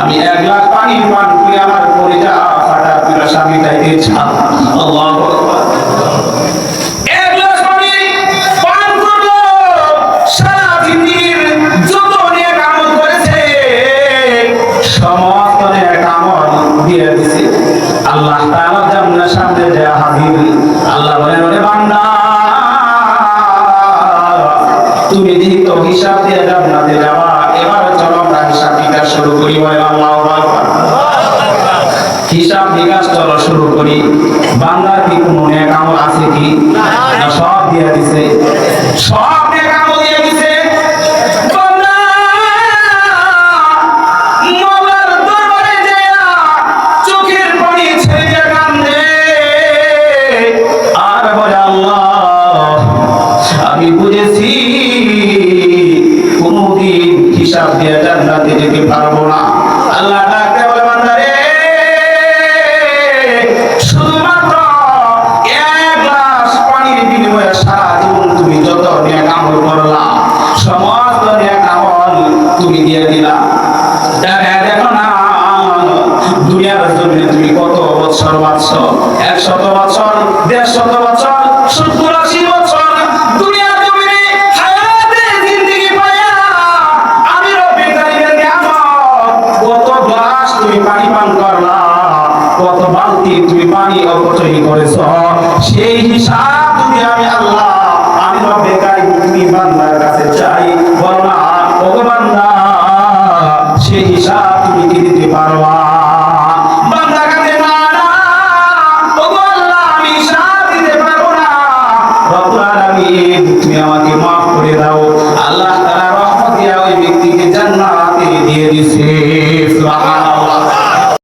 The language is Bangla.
আমি এক গ্লাস পানি পান করে আমার পরিজা ফাটা পিরা স্বামীটাই দিয়েছি আল্লাহ হিসাব দিয়ে জান্নাতে যাওয়া, এবার চলো আমরা হিসাব নিকাশ শুরু করি বলে আল্লাহু হিসাব নিকাশ চলো শুরু করি। বান্দার কি কোনো নেক আছে কি? সব দিয়ে দিছে। সব নেক যেতে পারব না? আল্লাহ ডাকতে বলে, বান্দারে, শুধুমাত্র এক গ্লাস পানির বিনিময়ে সারা জীবন তুমি যত নেক আমল করলা, সমস্ত নেক আমল তুমি দিয়ে দিলা। দেখা দেখো না, দুনিয়ার জন্য তুমি কত বছর বাঁচছো? একশত বছর দেড়শত তুমি পানি পান করলা, কত বালতি তুমি পানি অপচয় করেছ। সেই হিসাব যদি আমি আল্লাহ, আমি কারিম তুমি বান্দার কাছে চাই বল না ওগো বান্দা, সেই হিসাব তুমি কি দিতে পারবা? তুমি আমাকে মাফ করে দাও। আল্লাহ তাআলা রহমত দিয়া ওই ব্যক্তিকে জান্নাতে দিয়ে দিয়েছে।